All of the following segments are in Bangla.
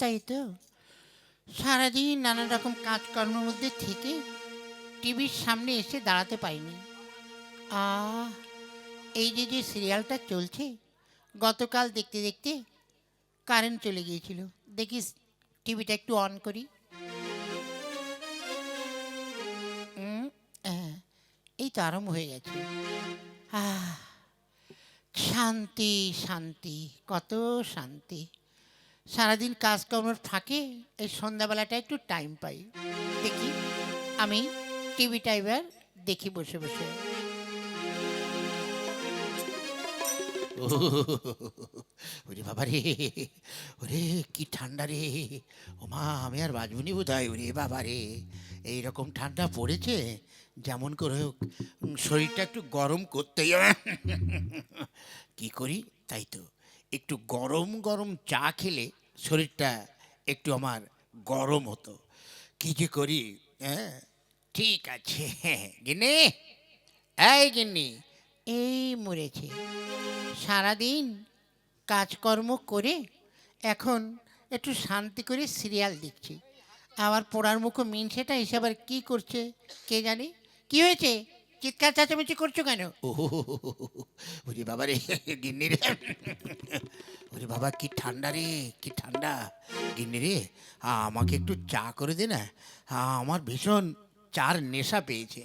তাই তো। সারাদিন নানা রকম কাজকর্মের মধ্যে থেকে টিভির সামনে এসে দাঁড়াতে পারিনি। আ এই যে যে সিরিয়ালটা চলছে গতকাল দেখতে দেখতে কারেন্ট চলে গিয়েছিল। দেখিস টিভিটা একটু অন করি। হ্যাঁ, এই তো আরম্ভ হয়ে গেছে। শান্তি শান্তি কত শান্তি। সারাদিন কাজকর্মের ফাঁকে এই সন্ধ্যাবেলাটা একটু টাইম পাই। দেখি, আমি টিভিটা এবার দেখি বসে বসে। ওরে বাবা রে, ওরে কি ঠান্ডা রে। ও মা, আমি আর বাজবুনি বোধ হয় ওরে বাবা রে, এইরকম ঠান্ডা পড়েছে, যেমন করে হোক শরীরটা একটু গরম করতেই। কি করি? তাই তো। একটু গরম গরম চা খেলে শরীরটা একটু আমার গরম হতো। কি যে করি হ্যাঁ? ঠিক আছে, গিন্নি। এই গিন্নি, এই মরেছে। সারাদিন কাজকর্ম করে এখন একটু শান্তি করে সিরিয়াল দেখছি। আবার পড়ার মুখো মিন সেটা এসে আবার কী করছে কে জানি? কি হয়েছে? চিৎকার চেঁচামেচি করছ কেন? ওরে বাবা রে গিন্নি রে। ওরে বাবা কি ঠান্ডা রে কি ঠান্ডা। গিন্নি রে আমাকে একটু চা করে দে না। আমার ভীষণ চার নেশা পেয়েছে।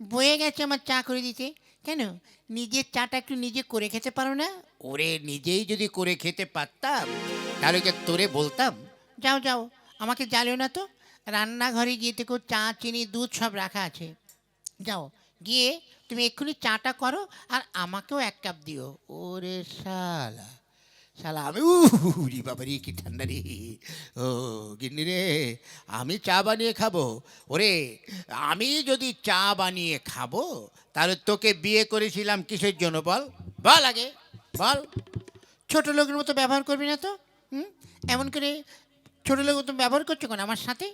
বয়ে গেছে আমার চা করে দিতে। কেন? নিজের চাটা একটু নিজে করে খেতে পারো না? ওরে নিজেই যদি করে খেতে পারতাম তাহলে যে তোরে বলতাম। যাও যাও আমাকে জ্বালিও না তো। রান্নাঘরে গিয়ে দেখো চা চিনি দুধ সব রাখা আছে। যাও গিয়ে তুমি এক্ষুনি চাটা করো আর আমাকেও এক কাপ দিও। ওরে শালা শালা, আমি উরি বাবা রে কি ঠান্ডা রে। ও গিন্নি রে, আমি চা বানিয়ে খাব। ওরে, আমি যদি চা বানিয়ে খাব, তাহলে তোকে বিয়ে করেছিলাম কিসের জন্য বল? বল আগে, বল। ছোট লোকের মতো ব্যবহার করবি না তো? হুম? এমন করে ছোট লোকের মতো ব্যবহার করছ কেন আমার সাথে?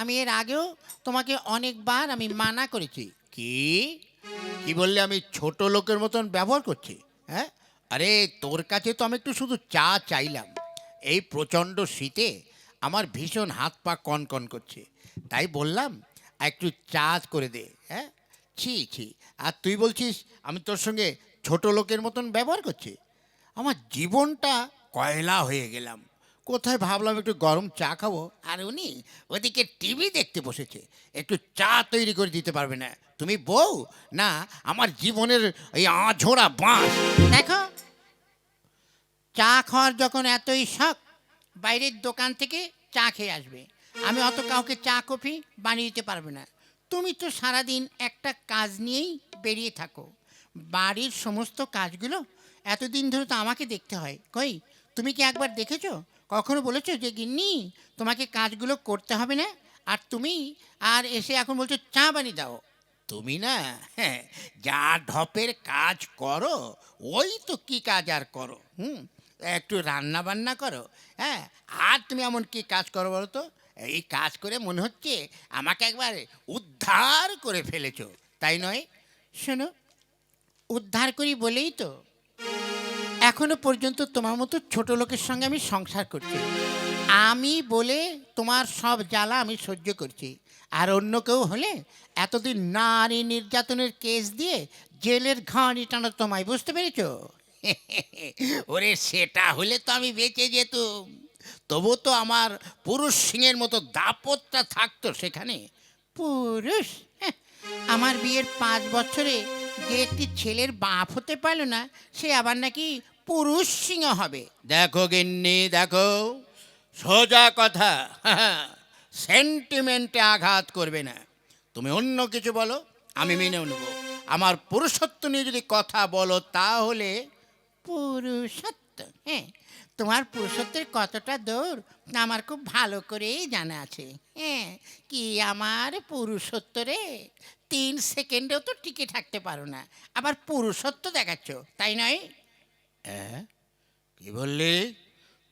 আমি এর আগেও তোমাকে অনেকবার আমি মানা করেছি। কি? কি বললে আমি ছোট লোকের মতন ব্যবহার করছি? হ্যাঁ? আরে, তোর কাছে তো আমি একটু শুধু চা চাইলাম। এই প্রচণ্ড শীতে আমার ভীষণ হাত পা কন কন করছে। তাই বললাম, একটু চা করে দে হ্যাঁ? ছি ছি। আর তুই বলছিস, আমি তোর সঙ্গে ছোট লোকের মতন ব্যবহার করছি? আমার জীবনটা কয়লা হয়ে গেলাম। কোথায় ভাবলাম একটু গরম চা খাব? আর উনি ওদিকে টিভি দেখতে বসেছে। একটু চা তৈরি করে দিতে পারবে না। তুমি বউ? না, আমার জীবনের এই আঝোড়া বাঁশ। দেখো, চা খাওয়ার যখন এতই শখ, বাইরের দোকান থেকে চা খেয়ে আসবে। আমি অত কাউকে চা, কফি বানিয়ে দিতে পারবে না। তুমি তো সারাদিন একটা কাজ নিয়েই বেরিয়ে থাকো। বাড়ির সমস্ত কাজগুলো এতদিন ধরে তো আমাকে দেখতে হয়। কই, তুমি কি একবার দেখেছ? কখনো বলেছ যে গিন্নি তোমাকে কাজগুলো করতে হবে না? আর তুমি আর এসে এখন বলছো চা বানিয়ে দাও তুমি না হ্যাঁ যা ঢপের কাজ করো ওই তো কি কাজ আর করো হুম? একটু রান্না বান্না করো হ্যাঁ? আর তুমি এমন কি কাজ করো বলো তো? এই কাজ করে মনে হচ্ছে আমাকে একবার উদ্ধার করে ফেলেছো তাই নয়? শোনো উদ্ধার করি বলেই তো এখনও পর্যন্ত তোমার মতো ছোট লোকের সঙ্গে আমি সংসার করছি। আমি বলে তোমার সব জ্বালা আমি সহ্য করছি। আর অন্য কেউ হলে এতদিন নারী নির্যাতনের কেস দিয়ে জেলের ঘানি টানা তোমায় বুঝতে পেরেছ? ওরে সেটা হলে তো আমি বেঁচে যেতুম। তবু তো আমার পুরুষ সিংয়ের মতো দাপটটা থাকতো সেখানে। পুরুষ? হ্যাঁ, আমার বিয়ের পাঁচ বছরে যে একটি ছেলের বাপ হতে পারল না সে আবার নাকি পুরুষ সিংহ হবে। দেখো গিন্নি দেখো সোজা কথা। সেন্টিমেন্টে আঘাত করবে না। তুমি অন্য কিছু বলো আমি মেনেও নেব। আমার পুরুষত্ব নিয়ে যদি কথা বলো তাহলে পুরুষত্ব? হ্যাঁ তোমার পুরুষত্বের কতটা দৌড় আমার খুব ভালো করেই জানা আছে। হ্যাঁ কি আমার পুরুষত্ব রে? তিন সেকেন্ডেও তো টিকে থাকতে পারো না। আবার পুরুষত্ব দেখাচ্ছ তাই নয়? হ্যাঁ? কি বললি?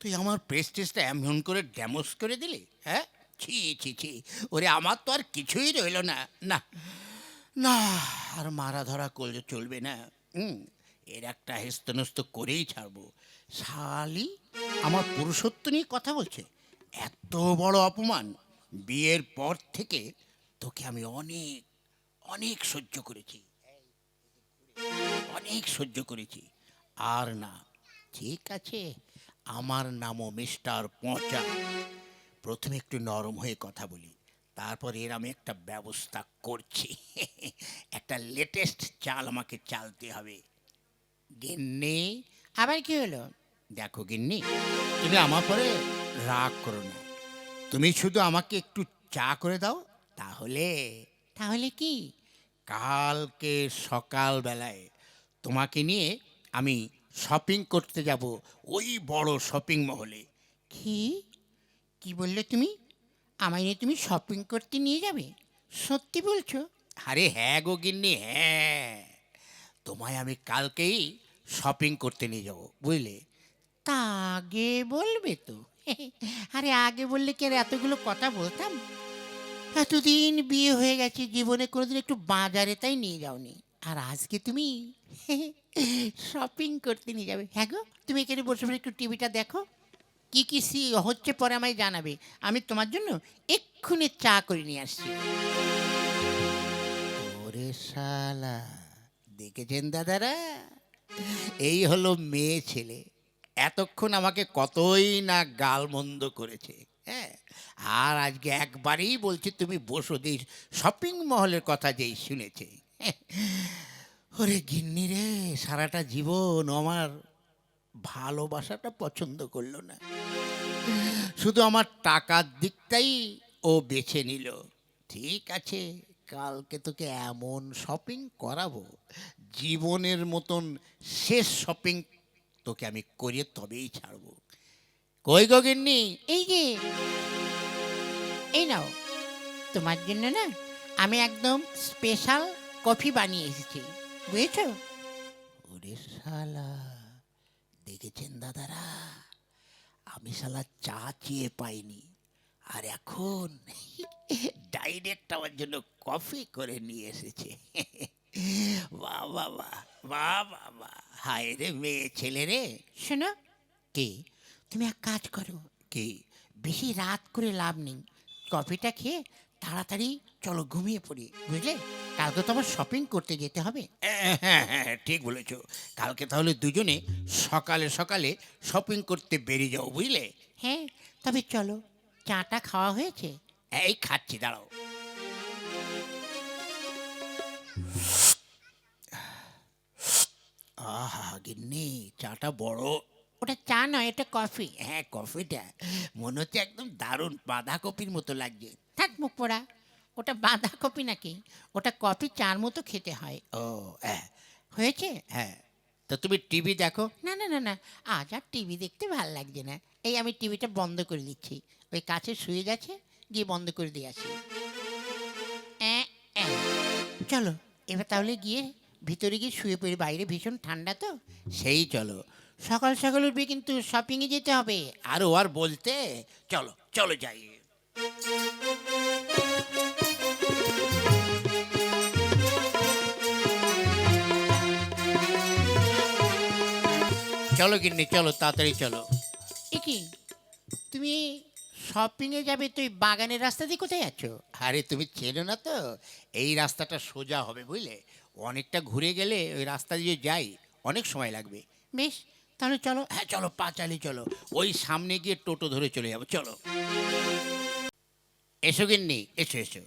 তুই আমার প্রেস্টিজটা এমন করে ড্যামোস করে দিলি হ্যাঁ? ছি ছি ছি। ওরে, আমার তো আর কিছুই রইল না। না না, আর মারা ধরা করলে চলবে না। হুম, এর একটা হেস্তনস্ত করেই ছাড়বো। শালি আমার পুরুষত্ব নিয়ে কথা বলছে। এত বড় অপমান। বিয়ের পর থেকে তোকে আমি অনেক অনেক সহ্য করেছি। অনেক সহ্য করেছি। আর না। ঠিক আছে আমার নামও মিস্টার পচা। প্রথমে একটু নরম হয়ে কথা বলি তারপর এর আমি একটা ব্যবস্থা করছি। একটা লেটেস্ট চাল আমাকে চালতে হবে। গিন্নি আবার কি হলো? দেখো গিন্নি তুমি আমার পরে রাগ করো না। তুমি শুধু আমাকে একটু চা করে দাও তাহলে তাহলে কি? কালকে সকালবেলায় তোমাকে নিয়ে আমি শপিং করতে যাব ওই বড় শপিং মহলে কি? কি বললে তুমি? আমায় নিয়ে তুমি শপিং করতে নিয়ে যাবে? সত্যি বলছো? আরে হ্যাঁ গো গিন্নি হ্যাঁ। তোমায় আমি কালকেই শপিং করতে নিয়ে যাব, বুঝলে? তা আগে বলবে তো। আরে আগে বললে কি আর এতগুলো কথা বলতাম? এতদিন বিয়ে হয়ে গেছে, জীবনে কোনোদিন একটু বাজারে তাই নিয়ে যাওনি। আর আজকে তুমি? শপিং করতে নিয়ে যাবে। হ্যাঁ গো, তুমি এখানে বসে বসে একটু টিভিটা দেখো। কি কি সি হচ্ছে পরে আমায় জানাবে। আমি তোমার জন্য এক্ষুনি চা করে নিয়ে আসছি। ওরে শালা, দেখেছেন দাদারা? এই হলো মেয়ে ছেলে। এতক্ষণ আমাকে কতই না গালমন্দ করেছে হ্যাঁ? আর আজকে একবারেই বলছে, তুমি বসো, যেই শপিং মহলের কথা যেই শুনেছে। ওরে গিন্নি রে, সারাটা জীবন আমার ভালোবাসাটা পছন্দ করল না। শুধু আমার টাকার দিকটাই ও বেছে নিল। ঠিক আছে, কালকে তোকে এমন শপিং করাবো, জীবনের মতন শেষ শপিং তোকে আমি করিয়ে তবেই ছাড়বো। কই গিন্নি? এই যে, এই নাও, তোমার জন্য না আমি একদম স্পেশাল কফি বানিয়ে এসেছি। বুঝেছ? ওরে শালা দেখেছেন দাদারা? আমি শালা চা চেয়ে পাইনি। আর এখন ডাইরেক্ট আমার জন্য কফি করে নিয়ে এসেছে। বাহ বাবা বাহ বাবা হায় রে মেয়ে ছেলে রে। শোনো। কি? তুমি এক কাজ করো। কি? বেশি রাত করে লাভ নেই। কফিটা খেয়ে তাড়াতাড়ি চলো ঘুমিয়ে পড়ি বুঝলে? কালকে তো আবার শপিং করতে যেতে হবে। হ্যাঁ হ্যাঁ ঠিক বলেছ। কালকে তাহলে দুজনে সকালে সকালে শপিং করতে বেরিয়ে যাও বুঝলে? হ্যাঁ তবে চলো চাটা খাওয়া হয়েছে? এই খাচ্ছি দাঁড়াও। আহা গিন্নি চাটা বড়। ওটা চা নয় এটা কফি হ্যাঁ কফিটা মনে হচ্ছে একদম দারুণ বাঁধাকপির মতো লাগছে। থাক মুখ পোড়া। ওটা বাঁধাকপি নাকি? ওটা কফি চার মতো খেতে হয়। ও হ্যাঁ। হয়েছে? হ্যাঁ। তো তুমি টিভি দেখো? না না না না। আজ আর টিভি দেখতে ভালো লাগছে না। এই আমি টিভিটা বন্ধ করে দিচ্ছি। ওই কাছে শুয়ে গেছে গিয়ে বন্ধ করে দিয়ে আসি। চলো এবার তাহলে গিয়ে ভিতরে গিয়ে শুয়ে পড়ি। বাইরে ভীষণ ঠান্ডা তো। সেই চলো। সকাল সকাল উঠবে কিন্তু শপিংয়ে যেতে হবে। আরও আর বলতে? চলো চলো যাই। চলো গিন্নি চলো তাড়াতাড়ি চলো। কি? তুমি শপিংয়ে যাবে তুই বাগানের রাস্তা দিয়ে কোথায় যাচ্ছ? আরে তুমি চেনো না তো? এই রাস্তাটা সোজা হবে বুঝলে? অনেকটা ঘুরে গেলে ওই রাস্তা দিয়ে যাই অনেক সময় লাগবে। বেশ তাহলে চলো। হ্যাঁ চলো পা চালিয়ে চলো। ওই সামনে গিয়ে টোটো ধরে চলে যাব চলো। এসো গিন্নি এসো এসো।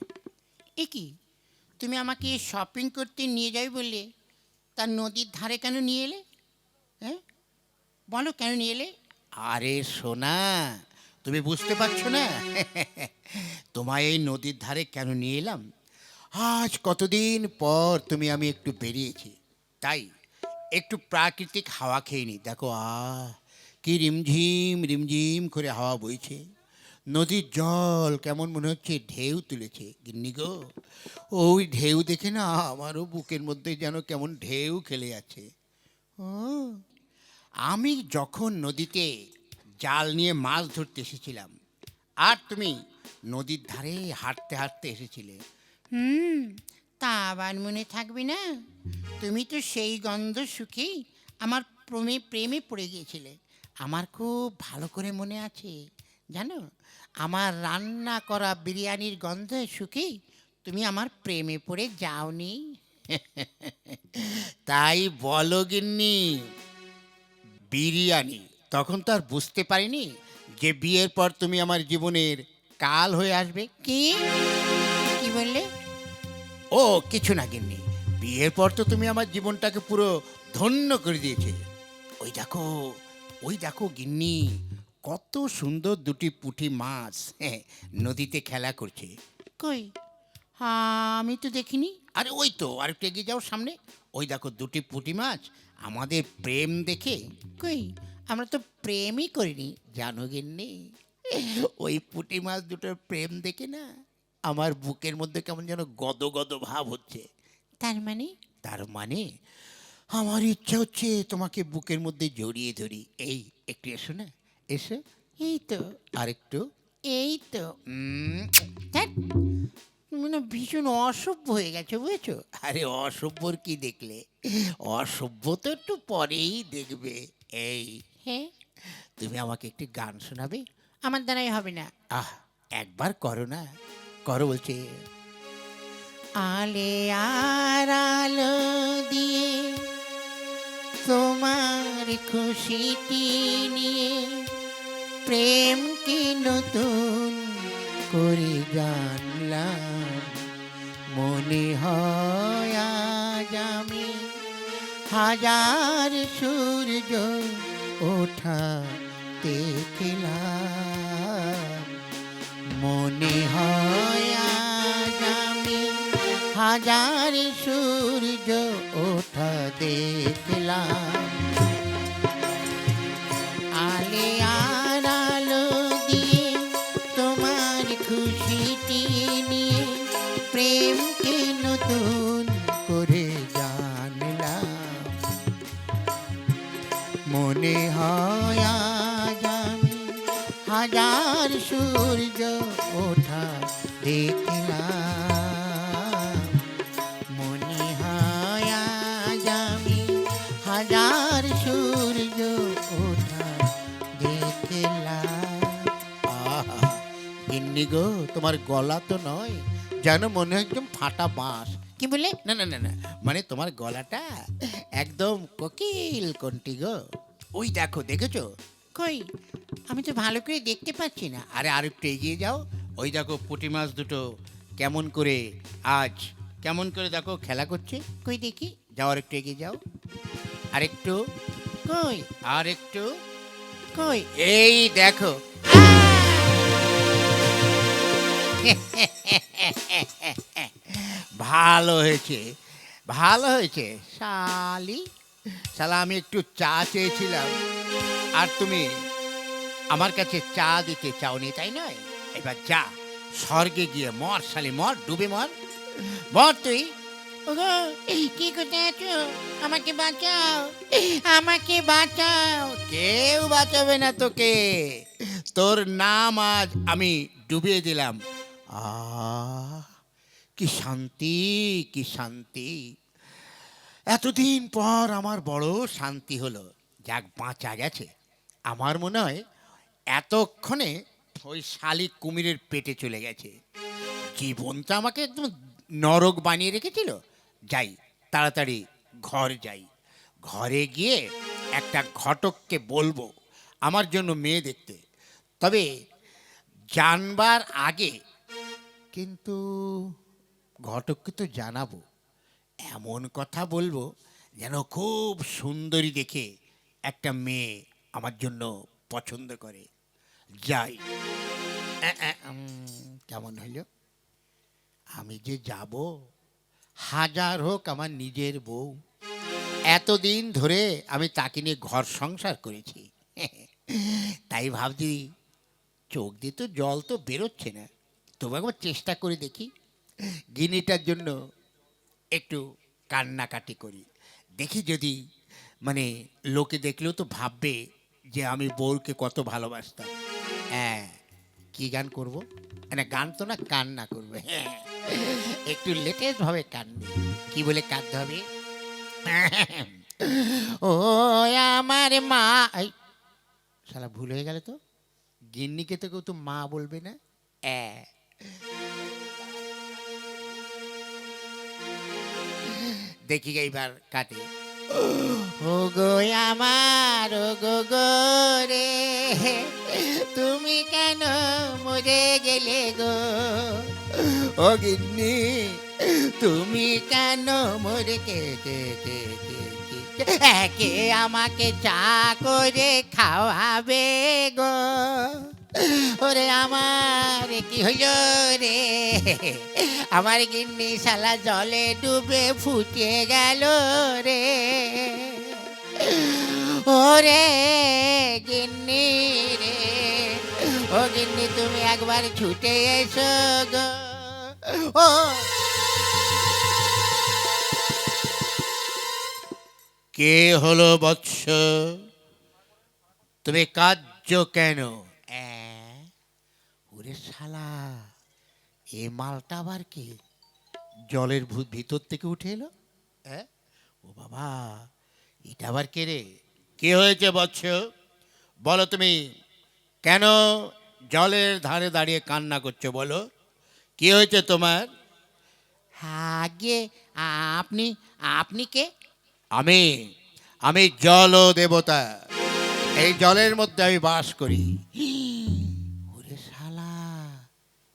এ কি? তুমি আমাকে শপিং করতে নিয়ে যাবে বললে? তার নদীর ধারে কেন নিয়ে এলে? হ্যাঁ? বলো কেন নিয়ে এলে? আরে সোনা, তুমি বুঝতে পারছ না? তোমায় এই নদীর ধারে কেন নিয়ে এলাম? আজ কতদিন পর তুমি আমি একটু বেরিয়েছি। তাই একটু প্রাকৃতিক হাওয়া খেয়ে নি দেখো আ কি রিমঝিম রিমঝিম করে হাওয়া বইছে। নদীর জল কেমন মনে হচ্ছে ঢেউ তুলেছে। গিন্নি গো, ওই ঢেউ দেখে না আমারও বুকের মধ্যে যেন কেমন ঢেউ খেলে যাচ্ছে। ও আমি যখন নদীতে জাল নিয়ে মাছ ধরতে এসেছিলাম আর তুমি নদীর ধারে হাঁটতে হাঁটতে এসেছিলে। হুম তা আবার মনে থাকবে না। তুমি তো সেই গন্ধ সুখেই আমার প্রেমে প্রেমে পড়ে গিয়েছিলে। আমার খুব ভালো করে মনে আছে জানো? আমার রান্না করা বিরিয়ানির গন্ধে সুখী তুমি আমার প্রেমে পড়ে যাওনি। তাই বলো গিন্নি বিরিয়ানি। তখন তো আর বুঝতে পারিনি যে বিয়ের পর তুমি আমার জীবনের কাল হয়ে আসবে। কি? কি বললে? ও কিছু না গিন্নি। বিয়ের পর তো তুমি আমার জীবনটাকে পুরো ধন্য করে দিয়েছে। ওই দেখো ওই দেখো গিন্নি কত সুন্দর দুটি পুঁটি মাছ হ্যাঁ, নদীতে খেলা করছে। কই? হ্যাঁ আমি তো দেখিনি। আরে ওই তো আর একটু এগিয়ে যাও সামনে। ওই দেখো দুটি পুঁটি মাছ আমাদের প্রেম দেখে কই আমরা তো প্রেমই করিনি জানো গিন্নি? ওই পুঁটি মাছ দুটোর প্রেম দেখে না আমার বুকের মধ্যে কেমন যেন গদ গদ ভাব হচ্ছে। তার মানে? তার মানে আমার ইচ্ছা হচ্ছে তোমাকে বুকের মধ্যে জড়িয়ে ধরি। এই একটু এসো না এসো। এই তো। আরেকটু। এই তো। তুমি না ভীষণ অসভ্য হয়ে গেছো বুঝেছ? আরে অসভ্যর কি দেখলে? অসভ্য তো একটু পরেই দেখবে। এই হ্যাঁ তুমি আমাকে একটি গান শোনাবে? আমার দ্বারাই হবে না। আহ একবার করো না। করো বলছে। আলে আর আলো দিয়ে তোমার খুশিটি নিয়ে প্রেম কি নতুন করে জানলাম মনে হয় আমি হাজার সূর্য ওঠা দেখলাম মনে হয় আমি হাজার সূর্য ওঠা দেখলাম সূর্য ওঠা দেখলাম। মনে হয় হাজার সূর্য ওঠা দেখলাম। আহা, গো তোমার গলা তো নয় যেন মনে হয় একদম ফাটা বাঁশ। কি বলে না না না না মানে তোমার গলাটা একদম কোকিল কোনটি গো। ওই দেখো দেখেছ? কই? আমি তো ভালো করে দেখতে পাচ্ছি না। আরে আর একটু এগিয়ে যাও। ওই দেখো পুঁটি মাছ দুটো কেমন করে আজ কেমন করে দেখো খেলা করছে। কই দেখি। যাও আর একটু এগিয়ে যাও। আর একটু কই? আর একটু কই? এই দেখো। ভালো হয়েছে। ভালো হয়েছে। শালি। শালা আমি একটু চা চেয়েছিলাম। আর তুমি? আমার কাছে চা দিতে চাওনি তাই নয়? এবার যা স্বর্গে গিয়ে মর শালি মর ডুবে মর। মর তুই। ওগো কি করতে আছো? আমাকে বাঁচাও আমাকে বাঁচাও। কেউ বাঁচাবে না তোকে। তোর নাম আজ আমি ডুবিয়ে দিলাম। আহ কি শান্তি কি শান্তি। এতদিন পর আমার বড় শান্তি হলো। যাক বাঁচা গেছে। আমার মনে হয় এতক্ষণে ওই শালিক কুমিরের পেটে চলে গেছে। জীবনটা আমাকে একদম নরক বানিয়ে রেখেছিল? যাই, তাড়াতাড়ি ঘর যাই। ঘরে গিয়ে একটা ঘটককে বলব, আমার জন্য মেয়ে দেখতে। তবে জানবার আগে কিন্তু ঘটককে তো জানাব। এমন কথা বলব যেন খুব সুন্দরী দেখে একটা মেয়ে আমার জন্য পছন্দ করে। যাই। কেমন হইল? আমি যে যাব, হাজার হোক আমার নিজের বউ। এতদিন ধরে আমি তাকে নিয়ে ঘর সংসার করেছি। তাই ভাবছি, চোখ দিয়ে তো জল তো বেরোচ্ছে না। তবু একবার চেষ্টা করে দেখি। গিনিটার জন্য একটু কান্নাকাটি করি। দেখি যদি মানে লোকে দেখলেও তো ভাববে যে আমি বউকে কত ভালোবাসতাম। হ্যাঁ কি গান করব? মানে গান তো না, কান্না করবে হ্যাঁ। একটু লেটেস্ট ভাবে কানবে কি বলে কাঁদতে হবে? ও আমার মা শালা ভুল হয়ে গেল তো? গিন্নিকে তো কেউ তো মা বলবে না। দেখি এইবার কাটে। ও গো আমার, ও গো গো রে। তুমি কেন মরে গেলে গো? ও গিন্নি, তুমি কেন মরে কে কে কে কে কে কে? আমাকে চা করে খাওয়াবে গো। ওরে আমার, কি হইল রে? আমার গিন্নি শালা জলে ডুবে ফুটে গেল রে। ওরে গিন্নি ও গিন্নি, তুমি একবার ছুটে এসো গো। ও। কে হলো বৎস? তুমি কার্য কেন? ওরে শালা, এ মালটা আবার কি? জলের ভূত ভিতর থেকে উঠে এলো? হ্যাঁ ও বাবা, এটা আবার কে রে? কে হয়েছে বৎস? বলো তুমি, কেন জলের ধারে দাঁড়িয়ে কান্না করছ বলো কি হয়েছে তোমার? আগে আপনি আপনি কে? আমি আমি জল দেবতা। এই জলের মধ্যে আমি বাস করি। ওরে শালা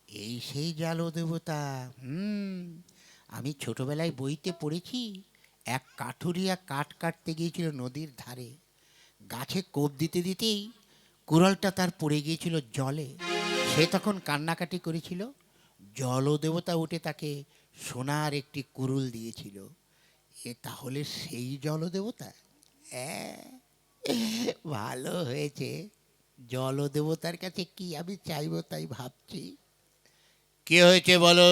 এই সেই জল দেবতা। হুম আমি ছোটবেলায় বইতে পড়েছি এক কাঠুরিয়া কাঠ কাটতে গিয়েছিল নদীর ধারে। গাছে কোপ দিতে দিতেই কুড়ালটা তার পড়ে গিয়েছিল জলে। সে তখন কান্নাকাটি করেছিল। জলদেবতা উঠে তাকে সোনার একটি কুরুল দিয়েছিল। এ তাহলে সেই জলদেবতা ভালো হয়েছে। জলদেবতার কাছে কি আমি চাইব তাই ভাবছি। কি হয়েছে বলো?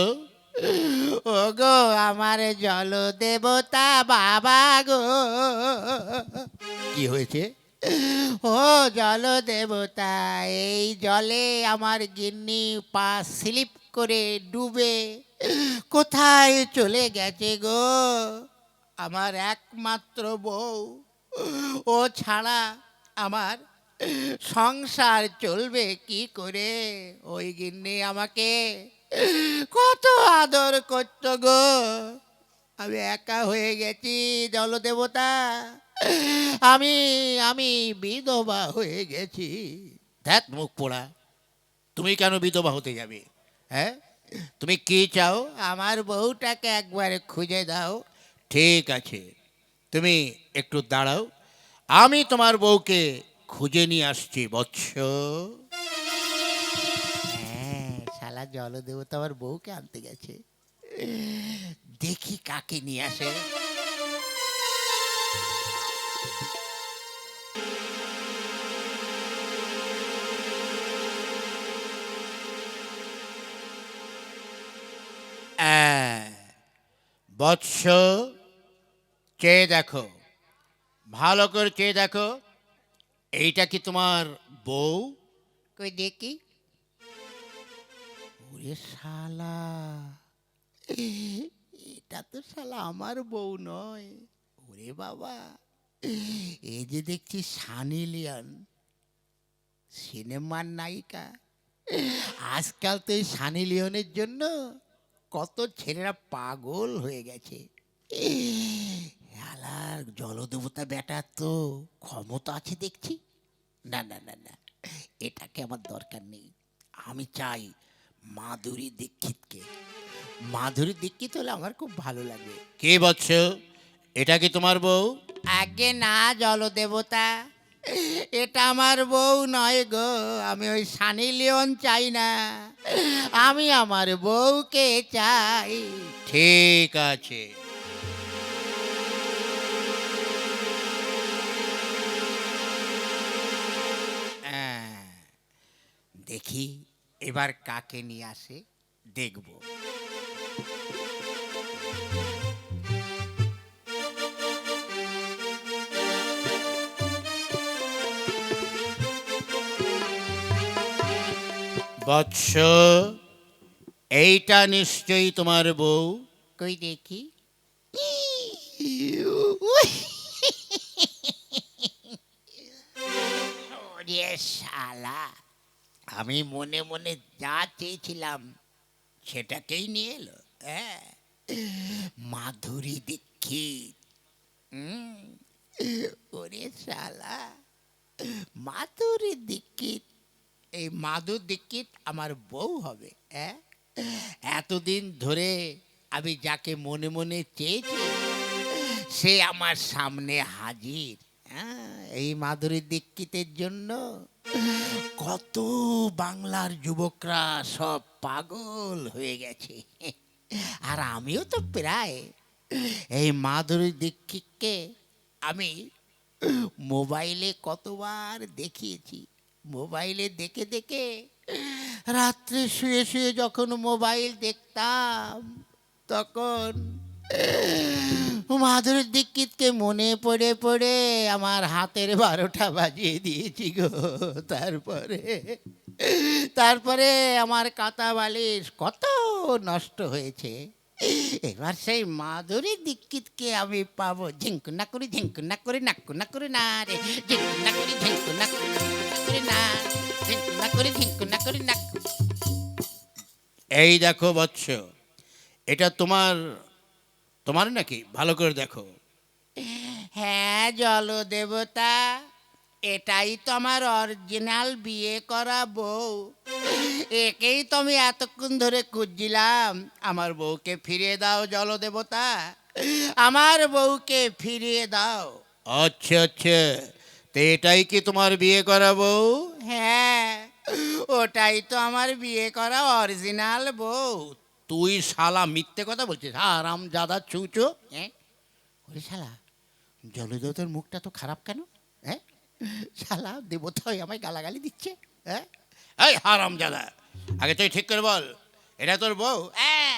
ও গো আমার জল দেবতা বাবা গো। কি হয়েছে? ও জল দেবতা এই জলে আমার গিন্নি পা স্লিপ করে ডুবে কোথায় চলে গেছে গো? আমার একমাত্র বউ, ও ছাড়া আমার সংসার চলবে কি করে? ওই গিন্নি আমাকে কত আদর করত গো। আমি একা হয়ে গেছি জলদেবতা। আমি আমি বিধবা হয়ে গেছি। দেখ মুখ পোড়া। তুমি কেন বিধবা হতে যাবে? হ্যাঁ? তুমি কি চাও? আমার বউটাকে একবারে খুঁজে দাও। ঠিক আছে। তুমি একটু দাঁড়াও। আমি তোমার বউকে খুঁজে নিয়ে আসছি, বৎস। হ্যাঁ শালা জলদেবতা, আমার বউকে আনতে গেছে। দেখি কাকে নিয়ে আসে। বৎস চেয়ে দেখো ভালো করে চেয়ে দেখো এইটা কি তোমার বউ? কই দেখি ওরে শালা এটা তো শালা আমার বউ নয়। ওরে বাবা এই যে দেখছি সানি লিয়ন সিনেমার নায়িকা। আজকাল তো এই সানি লিওনের জন্য কত ছেলেরা পাগল হয়ে গেছে। আলার জলদেবতা বেটার তো ক্ষমতা আছে দেখছি। না না না না এটাকে আমার দরকার নেই। আমি চাই মাধুরী দীক্ষিতকে। মাধুরী দীক্ষিত হলে আমার খুব ভালো লাগে। কে বৎস এটা কি তোমার বউ? আগে না জলদেবতা। এটা আমার বউ নয় গো আমি ওই সানি লিওন চাই না। আমি আমার বউকে চাই। ঠিক আছে। দেখি এবার কাকে নিয়ে আসে দেখব। বৎস। এইটা নিশ্চয়ই তোমার বউ। কই দেখি। ওরে শালা আমি মনে মনে যা চেয়েছিলাম সেটাকেই নিয়ে এলো হ্যাঁ? মাধুরী দীক্ষিত। ওরে শালা মাধুরী দীক্ষিত। এই মাধুর দীক্ষিত আমার বউ হবে হ্যাঁ এতদিন ধরে আমি যাকে মনে মনে চেয়েছি, সে আমার সামনে হাজির এই মাধুরী দীক্ষিতের জন্য কত বাংলার যুবকরা সব পাগল হয়ে গেছে। আর আমিও তো প্রায় এই মাধুরী দীক্ষিতকে আমি মোবাইলে কতবার দেখিয়েছি। মোবাইলে দেখে দেখে রাত্রে শুয়ে শুয়ে যখন মোবাইল দেখতাম, তখন মাধুরী দীক্ষিতকে মনে পড়ে পড়ে আমার হাতের বারোটা বাজিয়ে দিয়েছি গো। তারপরে তারপরে আমার কাতা বালিশ কত নষ্ট হয়েছে। এবার সেই মাধুরী দীক্ষিতকে আমি পাবো। ঝিঙ্কু না করি, ঝিঙ্কু না করি নাক্কু না করি, না রে। ঝিঙ্কু না করি, ঝিঙ্কু না করি। এই দেখো বৎস এটা তোমার তোমার নাকি? ভালো করে দেখো। হ্যাঁ জল দেবতা এটাই তো আমার অরিজিনাল বিয়ে করা বউ। একেই তো আমি এতক্ষণ ধরে খুঁজছিলাম। আমার বউকে ফিরিয়ে দাও জল দেবতা আমার বউকে ফিরিয়ে দাও। আচ্ছা আচ্ছা। তো এটাই কি তোমার বিয়ে করা বউ? হ্যাঁ ওটাই তো আমার বিয়ে করা অরিজিনাল বউ। তুই শালা মিথ্যে কথা বলছিস আরাম জাদা চুচো। হ্যাঁ? ওরে শালা জলদেবতার মুখটা তো খারাপ কেন? হ্যাঁ? শালা দেবতা হয়ে আমায় গালাগালি দিচ্ছে হ্যাঁ? এই হারাম জাদা আগে তুই ঠিক করে বল এটা তোর বউ? হ্যাঁ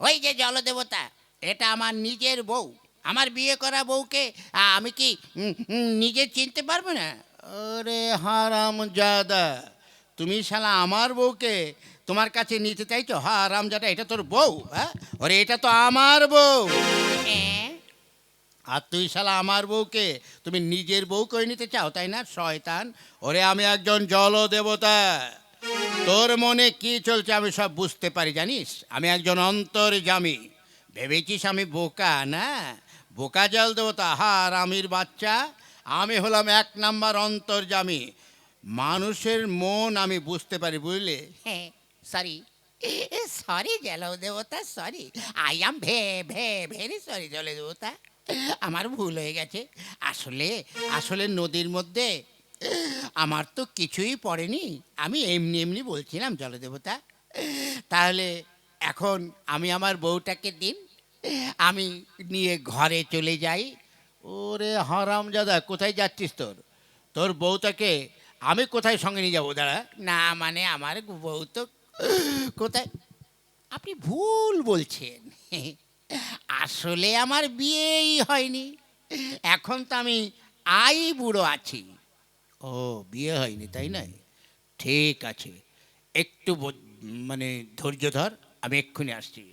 ওই যে জলদেবতা এটা আমার নিজের বউ। আমার বিয়ে করা বউকে আমি কি নিজে চিনতে পারব না? ওরে হারাম জাদা তুমি শালা আমার বউকে তোমার কাছে নিতে চাইছো? হারাম জাদা এটা তোর বউ হ্যাঁ? ওরে এটা তো আমার বউ। হ্যাঁ। আর তুই শালা আমার বউকে তুমি নিজের বউ করে নিতে চাও তাই না? শয়তান ওরে আমি একজন জল দেবতা তোর মনে কি চলছে আমি সব বুঝতে পারি জানিস? আমি একজন অন্তর্জামী। ভেবেছিস আমি বোকা না? বোকা জল দেবতা হার আমির বাচ্চা, আমি হলাম এক নাম্বার অন্তর্জামী মানুষের মন আমি বুঝতে পারি, বুঝলে? হ্যাঁ সরি সরি জল দেবতা sorry I am ve ve very sorry জল দেবতা। আমার ভুল হয়ে গেছে। আসলে আসলে নদীর মধ্যে আমার তো কিছুই পড়েনি। আমি এমনি এমনি বলছিলাম জলদেবতা তাহলে এখন আমি আমার বউটাকে দিন। আমি নিয়ে ঘরে চলে যাই। ওরে হারাম দাদা কোথায় যাচ্ছিস তোর? তোর বউটাকে আমি কোথায় সঙ্গে নিয়ে যাব? দাঁড়া। না মানে আমার বউ তো কোথায়? আপনি ভুল বলছেন। আসলে আমার বিয়েই হয়নি। এখন তো আমি আই বুড়ো আছি। ও, বিয়ে হয়নি, তাই না? ঠিক আছে। একটু মানে ধৈর্য ধর, আমি এক্ষুনি আসছি।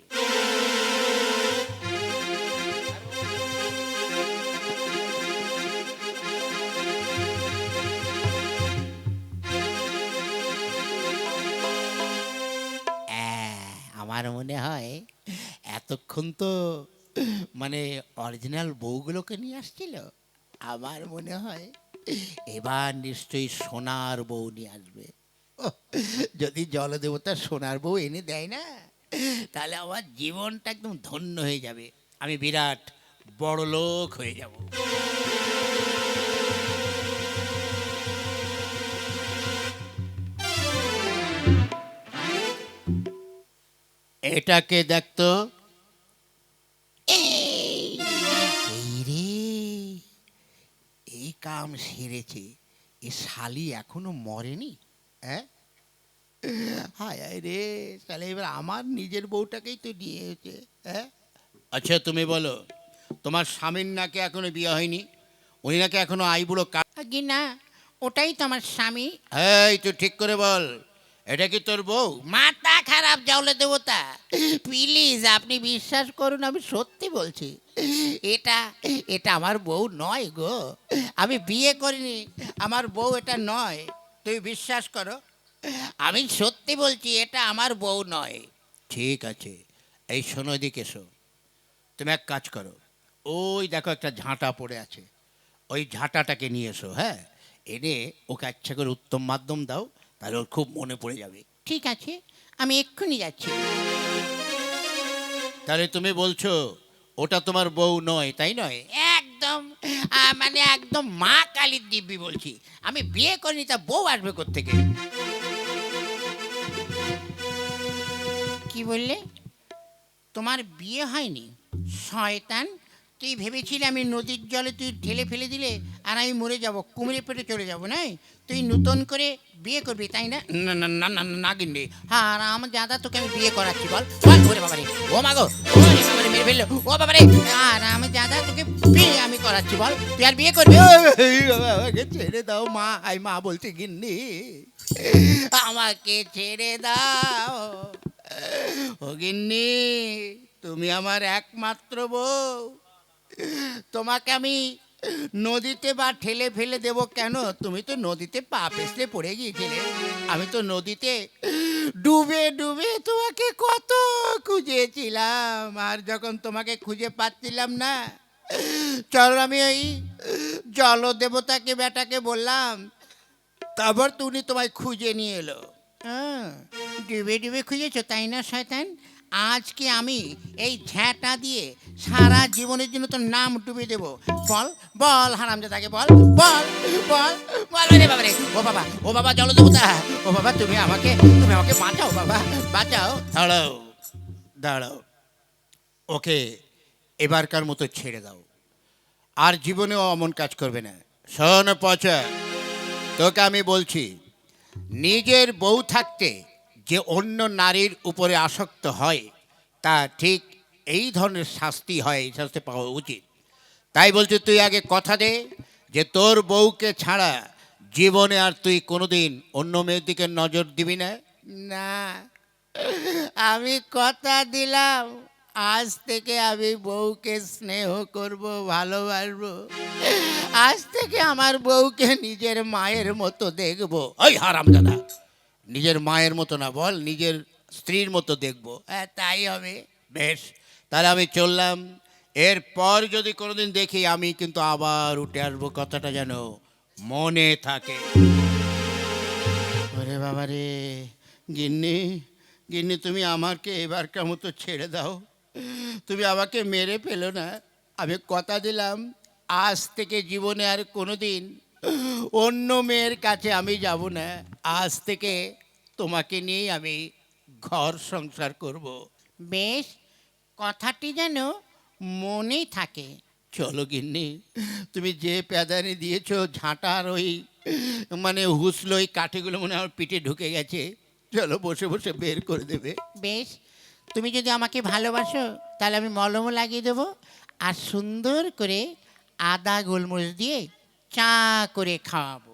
আমার মনে হয় এতক্ষণ তো মানে অরিজিনাল বউগুলোকে নিয়ে আসছিল। আমার মনে হয় এবার নিশ্চয়ই সোনার বউ নিয়ে আসবে। যদি জলদেবতা সোনার বউ এনে দেয় না, তাহলে আমার জীবনটা একদম ধন্য হয়ে যাবে। আমি বিরাট বড় লোক হয়ে যাব। এটাকে দেখতো এই রে এই কাম সেরেছে এ শালি এখনও মরেনি? হ্যাঁ? হায় হায় রে তাহলে এবার আমার নিজের বউটাকেই তো নিয়েছে হ্যাঁ? আচ্ছা তুমি বলো তোমার স্বামীর নাকি এখনও বিয়ে হয়নি? উনি নাকি এখনও আইবুড়ো কাকি না ওটাই তো আমার স্বামী। এই তুই ঠিক করে বল। এটা কি তোর বউ? মাথা খারাপ জাউলে দেবতা। প্লিজ আপনি বিশ্বাস করুন আমি সত্যি বলছি। এটা এটা আমার বউ নয় গো। আমি বিয়ে করিনি আমার বউ এটা নয়। তুই বিশ্বাস করো? আমি সত্যি বলছি এটা আমার বউ নয়। ঠিক আছে এই শোনো এদিকে এসো। তুমি এক কাজ করো ওই দেখো একটা ঝাঁটা পড়ে আছে। ওই ঝাঁটাটাকে নিয়ে এসো হ্যাঁ? এনে ওকে আচ্ছা করে উত্তম মাধ্যম দাও তাহলে ওর খুব মনে পড়ে যাবে। ঠিক আছে আমি এক্ষুনি যাচ্ছি। তাহলে তুমি বলছো ওটা তোমার বউ নয় তাই নয়? একদম আহ, মানে একদম মা কালীর দিব্যি বলছি। আমি বিয়ে করিনি তা বউ আসবে থেকে কি বললে? তোমার বিয়ে হয়নি? শয়তান তুই ভেবেছিলে আমি নদীর জলে তুই ঠেলে ফেলে দিলে আর আমি মরে যাব কুমিরে পেটে চলে যাব না তুই নতুন করে বিয়ে করবি, তাই না? না না না গিন্নি হ্যাঁ আর আমার দাদা তোকে আমি বিয়ে করাচ্ছি, বল। বল, ওরে বাবারে। ও মাগো ওরে বাবারে মেরে ফেলল। ও বাবারে, আর আমার দাদা তোকে বিয়ে আমি করাচ্ছি, বল। তুই আর বিয়ে করবি? আমাকে ছেড়ে দাও, মা। আই মা বলছে, গিন্নি, আমাকে ছেড়ে দাও। ও গিন্নি, তুমি আমার একমাত্র বউ। তোমাকে আমি নদীতে বা ঠেলে ফেলে দেব কেন? তুমি তো নদীতে পা পেছলে পড়ে গিয়েছিলে। আমি তো নদীতে ডুবে ডুবে তোমাকে কত খুঁজেছিলাম। আর যখন তোমাকে খুঁজে পাচ্ছিলাম না, চলো আমি ওই জল দেবতাকে বেটাকে বললাম, তারপর তুমি তোমায় খুঁজে নিয়ে এলো। হ্যাঁ ডুবে ডুবে খুঁজেছো, তাই না, শয়তান? আজকে আমি এই ঝ্যাঁটা দিয়ে সারা জীবনের জন্য তোর নাম ডুবে দেব। বল বল হারাম হারামজাদাকে বল বল বল বল। রে বাবা রে, ও বাবা ও বাবা জল দেবতা ও বাবা, তুমি আমাকে তুমি আমাকে বাঁচাও বাবা, বাঁচাও। দাঁড়াও দাঁড়াও, ওকে এবারকার মতো ছেড়ে দাও। আর জীবনেও অমন কাজ করবে না। শোন পচা, তোকে আমি বলছি, নিজের বউ থাকতে যে অন্য নারীর উপরে আসক্ত হয়, তা ঠিক এই ধরনের শাস্তি হয়, এই শাস্তি পাওয়া উচিত। তাই বলছি, তুই আগে কথা দে যে তোর বউকে ছাড়া জীবনে আর তুই কোনোদিন অন্য মেয়ের দিকে নজর দিবি না? না, আমি কথা দিলাম। আজ থেকে আমি বউকে স্নেহ করব, ভালোবাসবো। আজ থেকে আমার বউকে নিজের মায়ের মতো দেখব। ওই হারাম দাদা নিজের মায়ের মতো না বল, নিজের স্ত্রীর মতো দেখব। হ্যাঁ তাই হবে। বেশ, তাহলে আমি চললাম। এরপর যদি কোনোদিন দেখি, আমি কিন্তু আবার উঠে আসব। কথাটা যেন মনে থাকে। ওরে বাবা রে, গিন্নি গিন্নি, তুমি আমাকে এবারকার মতো ছেড়ে দাও। তুমি আমাকে মেরে ফেলো না। আমি কথা দিলাম, আজ থেকে জীবনে আর কোনোদিন অন্য মেয়ের কাছে আমি যাব না। আজ থেকে তোমাকে নিয়েই আমি ঘর সংসার করব। বেশ কথাটি যেন মনেই থাকে। চলো গিন্নি তুমি যে প্যাদানি দিয়েছ ঝাঁটার ওই মানে হুসলো ওই কাঠিগুলো মনে আমার পিঠে ঢুকে গেছে। চলো বসে বসে বের করে দেবে। বেশ তুমি যদি আমাকে ভালোবাসো তাহলে আমি মলমও লাগিয়ে দেবো। আর সুন্দর করে আদা গোলমরিচ দিয়ে চা করে খাওয়াবো।